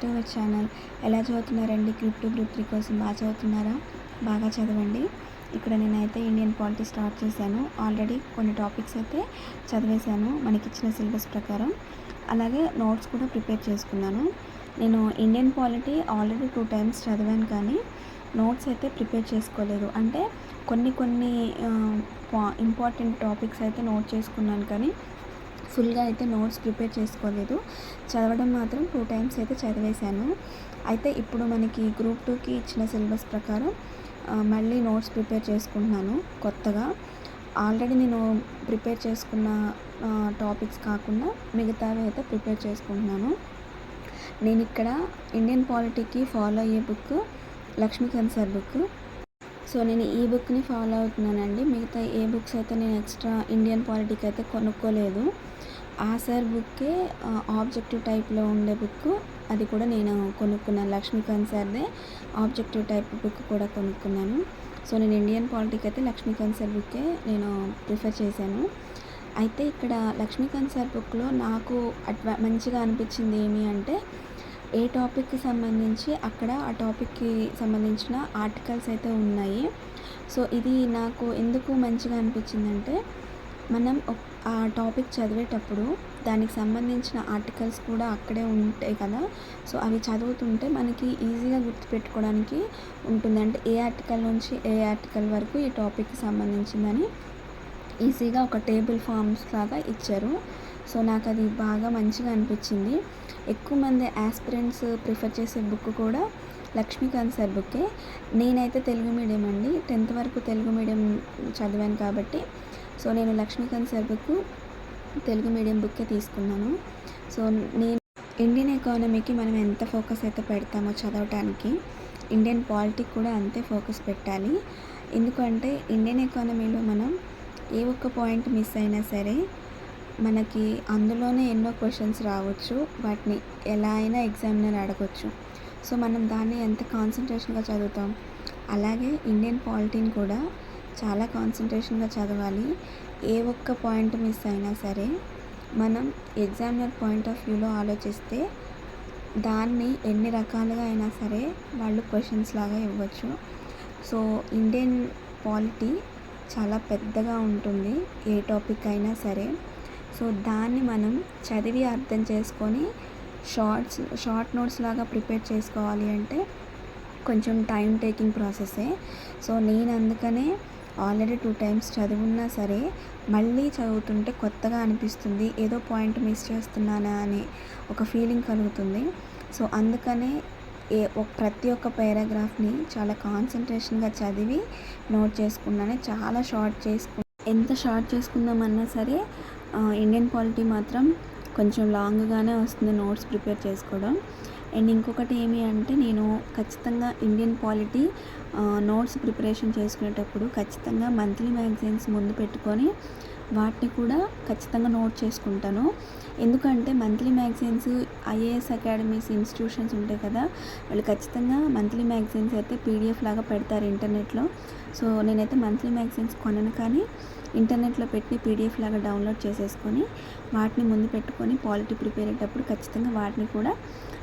To our channel. ఎలా చదువుతున్నారండి? Group two group three కోసం బాగా చదువుతున్నారా? బాగా చదవండి. ఇక్కడ నేనైతే ఇండియన్ పాలిటీ స్టార్ట్ చేశాను. ఆల్రెడీ కొన్ని టాపిక్స్ అయితే చదివేశాను మనకి ఇచ్చిన సిలబస్ ప్రకారం. అలాగే నోట్స్ కూడా ప్రిపేర్ చేసుకున్నాను. నేను Indian polity already two times చదివాను కానీ నోట్స్ అయితే ప్రిపేర్ చేసుకోలేదు. అంటే కొన్ని కొన్ని ఇంపార్టెంట్ టాపిక్స్ అయితే నోట్ చేసుకున్నాను కానీ ఫుల్గా అయితే నోట్స్ ప్రిపేర్ చేసుకోలేదు. చదవడం మాత్రం టూ టైమ్స్ అయితే చదివేశాను. అయితే ఇప్పుడు మనకి గ్రూప్ టూకి ఇచ్చిన సిలబస్ ప్రకారం మళ్ళీ నోట్స్ ప్రిపేర్ చేసుకుంటున్నాను కొత్తగా. ఆల్రెడీ నేను ప్రిపేర్ చేసుకున్న టాపిక్స్ కాకుండా మిగతావి అయితే ప్రిపేర్ చేసుకుంటున్నాను. నేను ఇక్కడ ఇండియన్ పాలిటీకి ఫాలో అయ్యే book Laxmikanth sir book. So నేను ఈ బుక్ని ఫాలో అవుతున్నానండి. మిగతా ఏ బుక్స్ అయితే నేను ఎక్స్ట్రా ఇండియన్ పాలిటిక్ అయితే కొనుక్కోలేదు. ఆ సార్ బుక్కే ఆబ్జెక్టివ్ టైప్లో ఉండే బుక్ అది కూడా నేను కొనుక్కున్నాను. లక్ష్మీకాంత్ సార్దే ఆబ్జెక్టివ్ టైప్ బుక్ కూడా కొనుక్కున్నాను. సో నేను ఇండియన్ పాలిటిక్ అయితే లక్ష్మీకాంత్ సార్ బుక్కే నేను ప్రిఫర్ చేశాను. అయితే ఇక్కడ లక్ష్మీకాంత్ సార్ బుక్లో నాకు అడ్వా మంచిగా అనిపించింది ఏమి అంటే ఏ టాపిక్కి సంబంధించి అక్కడ ఆ టాపిక్కి సంబంధించిన ఆర్టికల్స్ అయితే ఉన్నాయి. సో ఇది నాకు ఎందుకు మంచిగా అనిపించిందంటే మనం ఆ టాపిక్ చదివేటప్పుడు దానికి సంబంధించిన ఆర్టికల్స్ కూడా అక్కడే ఉంటాయి కదా సో అవి చదువుతుంటే మనకి ఈజీగా గుర్తుపెట్టుకోవడానికి ఉంటుంది. అంటే ఏ ఆర్టికల్ నుంచి ఏ ఆర్టికల్ వరకు ఈ టాపిక్కి సంబంధించిందని ఈజీగా ఒక టేబుల్ ఫామ్స్ లాగా ఇచ్చారు. సో నాకు అది బాగా మంచిగా అనిపించింది. ఎక్కువ మంది ఆస్పిరెంట్స్ ప్రిఫర్ చేసే బుక్ కూడా లక్ష్మీకాంత్ సార్ బుక్కే నేనైతే తెలుగు మీడియం అండి. టెన్త్ వరకు తెలుగు మీడియం చదివాను కాబట్టి సో నేను Laxmikanth sir book Telugu medium బుక్కే తీసుకున్నాను. సో నేను ఇండియన్ ఎకానమీకి మనం ఎంత ఫోకస్ అయితే పెడతామో చదవటానికి ఇండియన్ పాలిటిక్ కూడా అంతే ఫోకస్ పెట్టాలి. ఎందుకంటే ఇండియన్ ఎకానమీలో మనం ఏ ఒక్క పాయింట్ మిస్ అయినా సరే మనకి అందులోనే ఎన్నో క్వశ్చన్స్ రావచ్చు. వాటిని ఎలా అయినా ఎగ్జామినర్ అడగొచ్చు. సో మనం దాన్ని ఎంత కాన్సన్ట్రేషన్గా చదువుతాం? అలాగే ఇండియన్ పాలిటీని కూడా చాలా కాన్సన్ట్రేషన్గా చదవాలి. ఏ ఒక్క పాయింట్ మిస్ అయినా సరే మనం ఎగ్జామినర్ పాయింట్ ఆఫ్ వ్యూలో ఆలోచిస్తే దాన్ని ఎన్ని రకాలుగా అయినా సరే వాళ్ళు క్వశ్చన్స్ లాగా ఇవ్వచ్చు. సో ఇండియన్ పాలిటీ చాలా పెద్దగా ఉంటుంది. ఏ టాపిక్ అయినా సరే. సో దాన్ని మనం చదివి అర్థం చేసుకొని షార్ట్స్ షార్ట్ నోట్స్ లాగా ప్రిపేర్ చేసుకోవాలి అంటే కొంచెం టైం టేకింగ్ ప్రాసెసే. సో నేను అందుకనే ఆల్రెడీ టూ టైమ్స్ చదివున్నా సరే మళ్ళీ చదువుతుంటే కొత్తగా అనిపిస్తుంది. ఏదో పాయింట్ మిస్ చేస్తున్నానా అనే ఒక ఫీలింగ్ కలుగుతుంది. సో అందుకనే ఏ ఒక ప్రతి ఒక్క పారాగ్రాఫ్ని చాలా కాన్సన్ట్రేషన్గా చదివి నోట్ చేసుకున్నాను చాలా షార్ట్ చేసుకు ఎంత షార్ట్ చేసుకుందామన్నా సరే ఇండియన్ క్వాలిటీ మాత్రం కొంచెం లాంగ్గానే వస్తుంది నోట్స్ ప్రిపేర్ చేసుకోవడం. అండ్ ఇంకొకటి ఏమి అంటే నేను ఖచ్చితంగా ఇండియన్ క్వాలిటీ నోట్స్ ప్రిపరేషన్ చేసుకునేటప్పుడు ఖచ్చితంగా మంత్లీ మ్యాగజైన్స్ ముందు పెట్టుకొని వాటిని కూడా ఖచ్చితంగా నోట్ చేసుకుంటాను. ఎందుకంటే monthly magazines IAS academies institutions ఉంటాయి కదా వాళ్ళు ఖచ్చితంగా మంత్లీ మ్యాగజైన్స్ అయితే పీడిఎఫ్ లాగా పెడతారు ఇంటర్నెట్లో. సో నేనైతే మంత్లీ మ్యాగజైన్స్ కొనను కానీ ఇంటర్నెట్లో పెట్టి పీడిఎఫ్ లాగా డౌన్లోడ్ చేసేసుకొని వాటిని ముందు పెట్టుకొని పాలిటీ ప్రిపేర్ అయ్యేటప్పుడు ఖచ్చితంగా వాటిని కూడా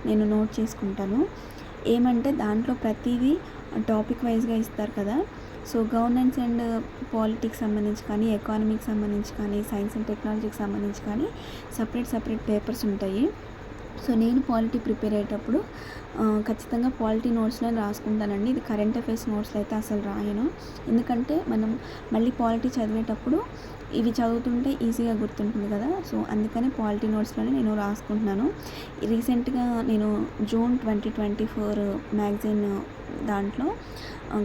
నేను నోట్ చేసుకుంటాను. ఏమంటే దాంట్లో ప్రతిదీ టాపిక్ వైజ్గా ఇస్తారు కదా సో గవర్నెన్స్ అండ్ పాలిటిక్స్ సంబంధించి కానీ ఎకానమీకి సంబంధించి కానీ సైన్స్ అండ్ టెక్నాలజీకి సంబంధించి కానీ సపరేట్ సపరేట్ పేపర్స్ ఉంటాయి. సో నేను పాలిటీ ప్రిపేర్ అయ్యేటప్పుడు ఖచ్చితంగా పాలిటీ నోట్స్లో రాసుకుంటానండి. ఇది కరెంట్ అఫైర్స్ నోట్స్లో అయితే అసలు రాయను. ఎందుకంటే మనం మళ్ళీ పాలిటీ చదివేటప్పుడు ఇవి చదువుతుంటే ఈజీగా గుర్తుంటుంది కదా. సో అందుకని పాలిటీ నోట్స్లోనే నేను రాసుకుంటున్నాను. రీసెంట్గా నేను June twenty twenty four magazine దాంట్లో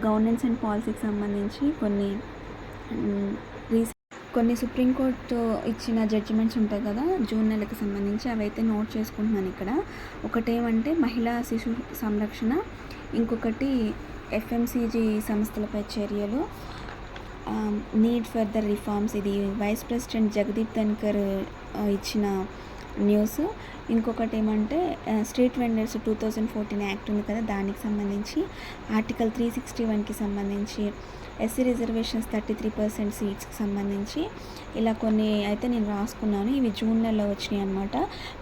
గవర్నెన్స్ అండ్ పాలసీకి సంబంధించి కొన్ని రీసెంట్ కొన్ని సుప్రీంకోర్టు ఇచ్చిన జడ్జిమెంట్స్ ఉంటాయి కదా జూన్ నెలకు సంబంధించి అవైతే నోట్ చేసుకుంటున్నాను ఇక్కడ. ఒకటేమంటే మహిళా శిశు సంరక్షణ ఇంకొకటి ఎఫ్ఎంసీజీ సంస్థలపై చర్యలు నీడ్ ఫర్ ద రిఫార్మ్స్ ఇది వైస్ ప్రెసిడెంట్ జగదీప్ ధన్కర్ ఇచ్చిన న్యూస్. ఇంకొకటి ఏమంటే street vendors two thousand fourteen act ఉంది కదా దానికి సంబంధించి. ఆర్టికల్ త్రీ సిక్స్టీ వన్కి సంబంధించి. SC reservations thirty three percent సీట్స్కి సంబంధించి. ఇలా కొన్ని అయితే నేను రాసుకున్నాను ఇవి జూన్ నెలలో వచ్చినాయి అనమాట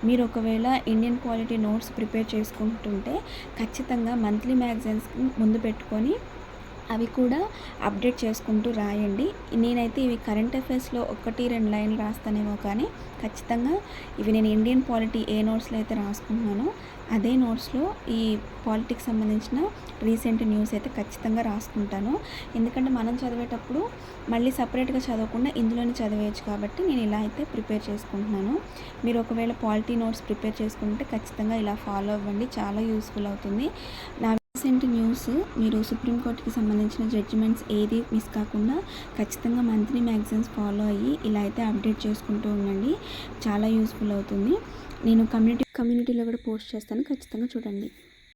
మీరు ఒకవేళ ఇండియన్ క్వాలిటీ నోట్స్ ప్రిపేర్ చేసుకుంటుంటే ఖచ్చితంగా మంత్లీ మ్యాగజైన్స్ ముందు పెట్టుకొని అవి కూడా అప్డేట్ చేసుకుంటూ రాయండి. నేనైతే ఇవి కరెంట్ అఫైర్స్లో ఒకటి రెండు లైన్లు రాస్తానేమో కానీ ఖచ్చితంగా ఇవి నేను ఇండియన్ పాలిటీ ఏ నోట్స్లో అయితే రాసుకుంటున్నానో అదే నోట్స్లో ఈ పాలిటిక్స్ సంబంధించిన రీసెంట్ న్యూస్ అయితే ఖచ్చితంగా రాసుకుంటాను. ఎందుకంటే మనం చదివేటప్పుడు మళ్ళీ సపరేట్గా చదవకుండా ఇందులోనే చదివేయచ్చు కాబట్టి నేను ఇలా అయితే ప్రిపేర్ చేసుకుంటున్నాను. మీరు ఒకవేళ పాలిటీ నోట్స్ ప్రిపేర్ చేసుకుంటే ఖచ్చితంగా ఇలా ఫాలో అవ్వండి. చాలా యూస్ఫుల్ అవుతుంది. నా రీసెంట్ న్యూస్ మీరు సుప్రీంకోర్టుకి సంబంధించిన జడ్జిమెంట్స్ ఏది మిస్ కాకుండా ఖచ్చితంగా మంత్లీ మ్యాగజైన్స్ ఫాలో అయ్యి ఇలా అయితే అప్డేట్ చేసుకుంటూ ఉండండి. చాలా యూస్ఫుల్ అవుతుంది. నేను కమ్యూనిటీ కమ్యూనిటీలో కూడా పోస్ట్ చేస్తాను. ఖచ్చితంగా చూడండి.